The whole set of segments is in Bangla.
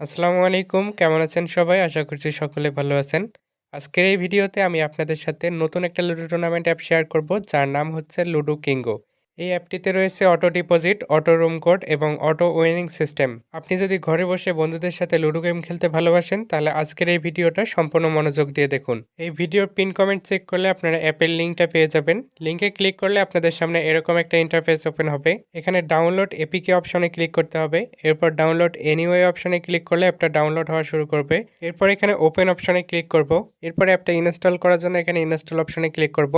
আসসালামু আলাইকুম, কেমন আছেন সবাই? আশা করছি সকলে ভালো আছেন। আজকের এই ভিডিওতে আমি আপনাদের সাথে নতুন একটা লুডো টুর্নামেন্ট অ্যাপ শেয়ার করব, যার নাম হচ্ছে লুডো কিঙ্গো। এই অ্যাপটিতে রয়েছে auto deposit, auto room code এবং অটো উইনিং সিস্টেম। আপনি যদি ঘরে বসে বন্ধুদের সাথে লুডো গেম খেলতে ভালোবাসেন, তাহলে আজকের এই ভিডিওটা সম্পূর্ণ মনোযোগ দিয়ে দেখুন। এই ভিডিওর পিন কমেন্ট চেক করলে আপনারা অ্যাপের লিঙ্কটা পেয়ে যাবেন। লিঙ্কে ক্লিক করলে আপনাদের সামনে এরকম একটা ইন্টারফেস ওপেন হবে। এখানে ডাউনলোড এপিকে অপশনে ক্লিক করতে হবে। এরপর ডাউনলোড এনিওয়ে অপশনে ক্লিক করলে অ্যাপটা ডাউনলোড হওয়া শুরু করবে। এরপর এখানে ওপেন অপশনে ক্লিক করব। এরপর অ্যাপটা ইনস্টল করার জন্য এখানে ইনস্টল অপশনে ক্লিক করব।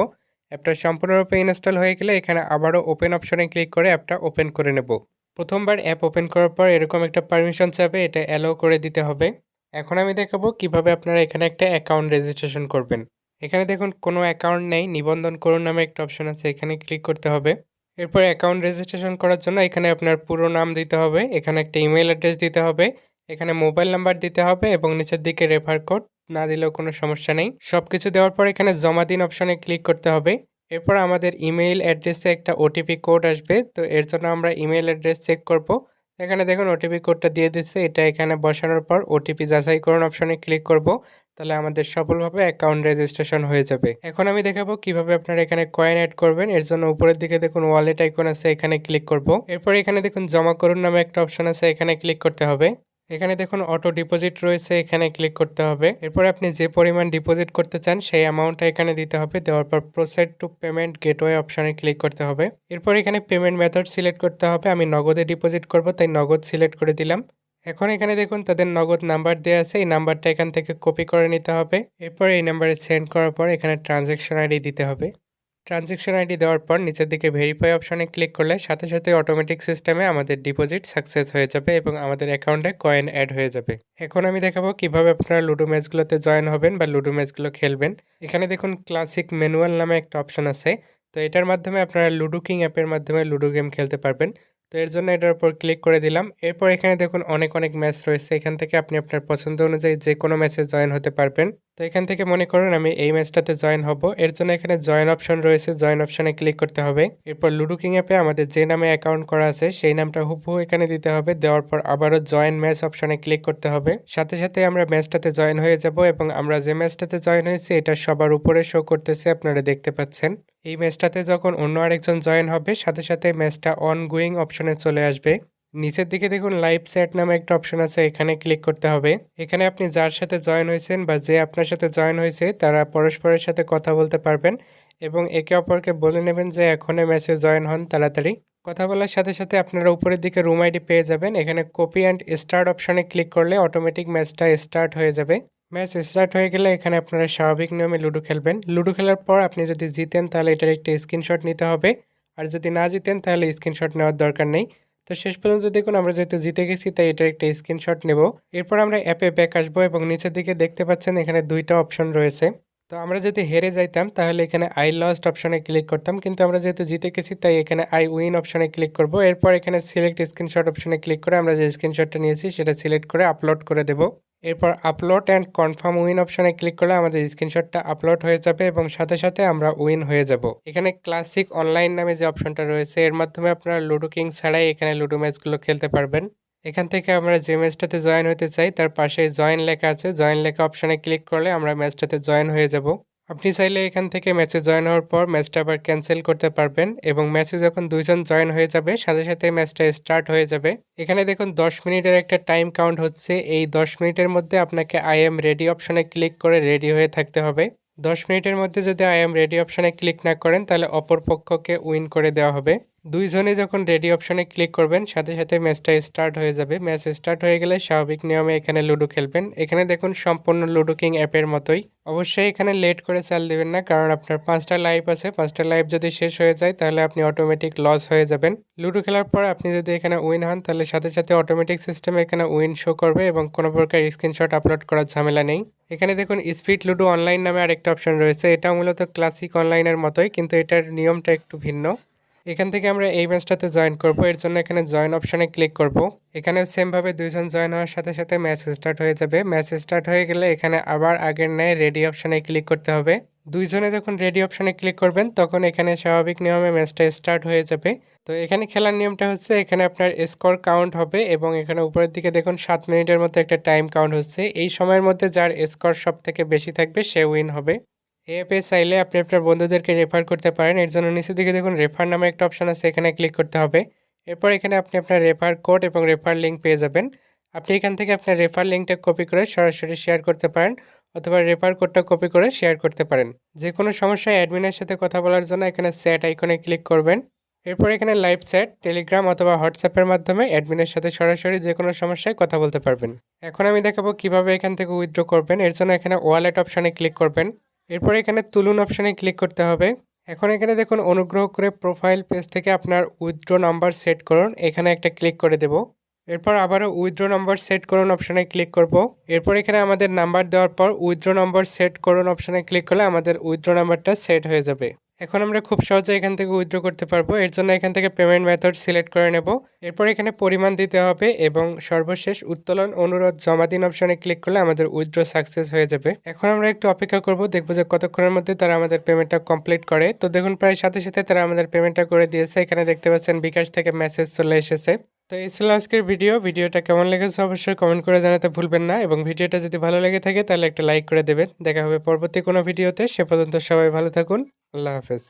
অ্যাপটা সম্পূর্ণরূপে ইনস্টল হয়ে গেলে এখানে আবারও ওপেন অপশনে ক্লিক করে অ্যাপটা ওপেন করে নেব। প্রথমবার অ্যাপ ওপেন করার পর এরকম একটা পারমিশন চাবে, এটা অ্যালাউ করে দিতে হবে। এখন আমি দেখাবো কীভাবে আপনারা এখানে একটা অ্যাকাউন্ট রেজিস্ট্রেশন করবেন। এখানে দেখুন, কোনো অ্যাকাউন্ট নেই, নিবন্ধন করুন নামে একটা অপশন আছে, এখানে ক্লিক করতে হবে। এরপর অ্যাকাউন্ট রেজিস্ট্রেশন করার জন্য এখানে আপনার পুরো নাম দিতে হবে, এখানে একটা ইমেল অ্যাড্রেস দিতে হবে, এখানে মোবাইল নাম্বার দিতে হবে এবং নিচের দিকে রেফার কোড। না দিলেও কোনো সমস্যা নেই। সব কিছু দেওয়ার পর এখানে জমা দিন অপশনে ক্লিক করতে হবে। এরপর আমাদের ইমেইল অ্যাড্রেসে একটা ওটিপি কোড আসবে। তো এর জন্য আমরা ইমেল অ্যাড্রেস চেক করব। এখানে দেখুন ওটিপি কোডটা দিয়ে দিচ্ছে। এটা এখানে বসানোর পর ওটিপি যাচাই করুন অপশনে ক্লিক করব। তাহলে আমাদের সফলভাবে অ্যাকাউন্ট রেজিস্ট্রেশন হয়ে যাবে। এখন আমি দেখাবো কীভাবে আপনারা এখানে কয়েন অ্যাড করবেন। এর জন্য উপরের দিকে দেখুন ওয়ালেট আইকন আছে, এখানে ক্লিক করব। এরপর এখানে দেখুন জমা করুন নামে একটা অপশন আছে, এখানে ক্লিক করতে হবে। এখানে দেখুন অটো ডিপোজিট রয়েছে, এখানে ক্লিক করতে হবে। এরপর আপনি যে পরিমাণ ডিপোজিট করতে চান, সেই অ্যামাউন্টটা এখানে দিতে হবে। দেওয়ার পর প্রসেড টু পেমেন্ট গেটওয়ে অপশানে ক্লিক করতে হবে। এরপর এখানে পেমেন্ট মেথড সিলেক্ট করতে হবে। আমি নগদে ডিপোজিট করব, তাই নগদ সিলেক্ট করে দিলাম। এখন এখানে দেখুন তাদের নগদ নাম্বার দেওয়া আছে। এই নাম্বারটা এখান থেকে কপি করে নিতে হবে। এরপর এই নাম্বারে সেন্ড করার পর এখানে ট্রানজ্যাকশন আইডি দিতে হবে। ট্রানজ্যাকশন আইডি দেওয়ার পর নিচের দিকে ভেরিফাই অপশনে ক্লিক করলে সাথে সাথে অটোমেটিক সিস্টেমে আমাদের ডিপোজিট সাকসেস হয়ে যাবে এবং আমাদের অ্যাকাউন্টে কয়েন অ্যাড হয়ে যাবে। এখন আমি দেখাবো কীভাবে আপনারা লুডো ম্যাচগুলোতে জয়েন হবেন বা লুডো ম্যাচগুলো খেলবেন। এখানে দেখুন ক্লাসিক ম্যানুয়াল নামে একটা অপশন আছে। তো এটার মাধ্যমে আপনারা লুডো কিং অ্যাপের মাধ্যমে লুডো গেম খেলতে পারবেন। তো এর জন্য এটার উপর ক্লিক করে দিলাম। এরপর এখানে দেখুন অনেক অনেক ম্যাচ রয়েছে। এখান থেকে আপনি আপনার পছন্দ অনুযায়ী যে কোনো ম্যাচে জয়েন হতে পারবেন। তো এখান থেকে মনে করুন আমি এই ম্যাচটাতে জয়েন হব। এর জন্য এখানে জয়েন অপশন রয়েছে, জয়েন অপশনে ক্লিক করতে হবে। এরপর লুডো কিং অ্যাপে আমাদের যে নামে অ্যাকাউন্ট করা আছে, সেই নামটা হুবহু এখানে দিতে হবে। দেওয়ার পর আবারও জয়েন ম্যাচ অপশনে ক্লিক করতে হবে। সাথে সাথে আমরা ম্যাচটাতে জয়েন হয়ে যাব এবং আমরা যে ম্যাচটাতে জয়েন হয়েছি, এটা সবার উপরে শো করতেছে, আপনারা দেখতে পাচ্ছেন। এই ম্যাচটাতে যখন অন্য আরেকজন জয়েন হবে, সাথে সাথে ম্যাচটা অন গোয়িং অপশনে চলে আসবে। নিচের দিকে দেখুন লাইভ সেট নামে একটা অপশন আছে, এখানে ক্লিক করতে হবে। এখানে আপনি যার সাথে জয়েন হয়েছেন বা যে আপনার সাথে জয়েন হয়েছে, তারা পরস্পরের সাথে কথা বলতে পারবেন এবং একে অপরকে বলে নেবেন যে এখনই ম্যাচে জয়েন হন, তাড়াতাড়ি। কথা বলার সাথে সাথে আপনারা উপরের দিকে রুম আইডি পেয়ে যাবেন। এখানে কপি অ্যান্ড স্টার্ট অপশনে ক্লিক করলে অটোমেটিক ম্যাচটা স্টার্ট হয়ে যাবে। ম্যাচ স্টার্ট হয়ে গেলে এখানে আপনারা স্বাভাবিক নিয়মে লুডো খেলবেন। লুডো খেলার পর আপনি যদি জিতেন, তাহলে এটার একটা স্ক্রিনশট নিতে হবে। আর যদি না জিতেন, তাহলে স্ক্রিনশট নেওয়ার দরকার নেই। তো শেষ পর্যন্ত দেখুন, আমরা যেহেতু জিতে গেছি, তাই এটার একটা স্ক্রিনশট নেব। এরপর আমরা অ্যাপে ব্যাক আসব এবং নিচের দিকে দেখতে পাচ্ছেন, এখানে দুইটা অপশন রয়েছে। তো আমরা যদি হেরে যাইতাম, তাহলে এখানে আই লস্ট অপশনে ক্লিক করতাম। কিন্তু আমরা যেহেতু জিতে গেছি, তাই এখানে আই উইন অপশনে ক্লিক করব। এরপর এখানে সিলেক্ট স্ক্রিনশট অপশনে ক্লিক করে আমরা যে স্ক্রিনশটটা নিয়েছি, সেটা সিলেক্ট করে আপলোড করে দেব। এরপর আপলোড অ্যান্ড কনফার্ম উইন অপশনে ক্লিক করলে আমাদের স্ক্রিনশটটা আপলোড হয়ে যাবে এবং সাথে সাথে আমরা উইন হয়ে যাব। এখানে ক্লাসিক অনলাইন নামে যে অপশনটা রয়েছে, এর মাধ্যমে আপনারা লুডো কিং ছাড়াই এখানে লুডো ম্যাচগুলো খেলতে পারবেন। এখান থেকে আমরা যে ম্যাচটাতে জয়েন হতে চাই, তার পাশে জয়েন লেখা আছে। জয়েন লেখা অপশানে ক্লিক করলে আমরা ম্যাচটাতে জয়েন হয়ে যাব। আপনি চাইলে এখান থেকে ম্যাচে জয়েন হওয়ার পর ম্যাচটা আবার ক্যান্সেল করতে পারবেন এবং ম্যাচে যখন দুইজন জয়েন হয়ে যাবে, সাথে সাথে ম্যাচটা স্টার্ট হয়ে যাবে। এখানে দেখুন দশ মিনিটের একটা টাইম কাউন্ট হচ্ছে। এই দশ মিনিটের মধ্যে আপনাকে আই এম রেডি অপশানে ক্লিক করে রেডি হয়ে থাকতে হবে। দশ মিনিটের মধ্যে যদি আই এম রেডি অপশানে ক্লিক না করেন, তাহলে অপর পক্ষকে উইন করে দেওয়া হবে। দুইজনে যখন রেডি অপশনে ক্লিক করবেন, সাথে সাথে ম্যাচটা স্টার্ট হয়ে যাবে। ম্যাচ স্টার্ট হয়ে গেলে স্বাভাবিক নিয়মে এখানে লুডো খেলবেন। এখানে দেখুন সম্পূর্ণ লুডো কিং অ্যাপের মতোই। অবশ্যই এখানে লেট করে চাল দিবেন না, কারণ আপনার পাঁচটা লাইভ আছে। পাঁচটা লাইভ যদি শেষ হয়ে যায়, তাহলে আপনি অটোমেটিক লস হয়ে যাবেন। লুডো খেলার পর আপনি যদি এখানে উইন হন, তাহলে সাথে সাথে অটোমেটিক সিস্টেমে এখানে উইন শো করবে এবং কোনো প্রকার স্ক্রিনশট আপলোড করার ঝামেলা নেই। এখানে দেখুন স্পিড লুডো অনলাইন নামে আরেকটা অপশন রয়েছে। এটা মূলত ক্লাসিক অনলাইনের মতোই, কিন্তু এটার নিয়মটা একটু ভিন্ন। এখান থেকে আমরা এই ম্যাচটাতে জয়েন করব। এর জন্য এখানে জয়েন অপশনে ক্লিক করব। এখানে সেমভাবে দুইজন জয়েন হওয়ার সাথে সাথে ম্যাচ স্টার্ট হয়ে যাবে। ম্যাচ স্টার্ট হয়ে গেলে এখানে আবার আগের ন্যায় রেডি অপশনে ক্লিক করতে হবে। দুইজনে যখন রেডি অপশনে ক্লিক করবেন, তখন এখানে স্বাভাবিক নিয়মে ম্যাচটা স্টার্ট হয়ে যাবে। তো এখানে খেলার নিয়মটা হচ্ছে, এখানে আপনার স্কোর কাউন্ট হবে এবং এখানে উপরের দিকে দেখুন, সাত মিনিটের মতো একটা টাইম কাউন্ট হচ্ছে। এই সময়ের মধ্যে যার স্কোর সব থেকে বেশি থাকবে, সে উইন হবে। এই চাইলে আপনি আপনার বন্ধুদেরকে রেফার করতে পারেন। এর জন্য নিচের দিকে দেখুন রেফার নামে একটা অপশন আছে, এখানে ক্লিক করতে হবে। এরপর এখানে আপনি আপনার রেফার কোড এবং রেফার লিঙ্ক পেয়ে যাবেন। আপনি এখান থেকে আপনার রেফার লিঙ্কটা কপি করে সরাসরি শেয়ার করতে পারেন অথবা রেফার কোডটা কপি করে শেয়ার করতে পারেন। যে কোনো সমস্যায় অ্যাডমিনের সাথে কথা বলার জন্য এখানে স্যাট আইকনে ক্লিক করবেন। এরপর এখানে লাইভ চ্যাট টেলিগ্রাম অথবা হোয়াটসঅ্যাপের মাধ্যমে অ্যাডমিনের সাথে সরাসরি যে কোনো সমস্যায় কথা বলতে পারবেন। এখন আমি দেখাবো কীভাবে এখান থেকে উইথড্র করবেন। এর জন্য এখানে ওয়ালেট অপশানে ক্লিক করবেন। এরপর এখানে তুলুন অপশানে ক্লিক করতে হবে। এখন এখানে দেখুন অনুগ্রহ করে প্রোফাইল পেজ থেকে আপনার উইথড্র নাম্বার সেট করুন। এখানে একটা ক্লিক করে দেব। এরপর আবারও উইথড্র নাম্বার সেট করুন অপশানে ক্লিক করব। এরপর এখানে আমাদের নাম্বার দেওয়ার পর উইথড্র নাম্বার সেট করুন অপশানে ক্লিক করলে আমাদের উইথড্র নাম্বারটা সেট হয়ে যাবে। এখন আমরা খুব সহজে এখান থেকে উইথড্র করতে পারব। এর জন্য এখান থেকে পেমেন্ট মেথড সিলেক্ট করে নেব। এরপর এখানে পরিমাণ দিতে হবে এবং সর্বশেষ উত্তোলন অনুরোধ জমা দিন অপশানে ক্লিক করলে আমাদের উইথড্র সাকসেস হয়ে যাবে। এখন আমরা একটু অপেক্ষা করব, দেখব যে কতক্ষণের মধ্যে তারা আমাদের পেমেন্টটা কমপ্লিট করে। তো দেখুন, প্রায় সাথে সাথে তারা আমাদের পেমেন্টটা করে দিয়েছে। এখানে দেখতে পাচ্ছেন বিকাশ থেকে মেসেজ চলে এসেছে। তো এই ছিল আজকের ভিডিও। ভিডিওটা কেমন লেগেছে অবশ্যই কমেন্ট করে জানাতে ভুলবেন না এবং ভিডিওটা যদি ভালো লেগে থাকে তাহলে একটা লাইক করে দেবেন। দেখা হবে পরবর্তী কোনো ভিডিওতে। সে পর্যন্ত সবাই ভালো থাকুন। আল্লাহ হাফেজ।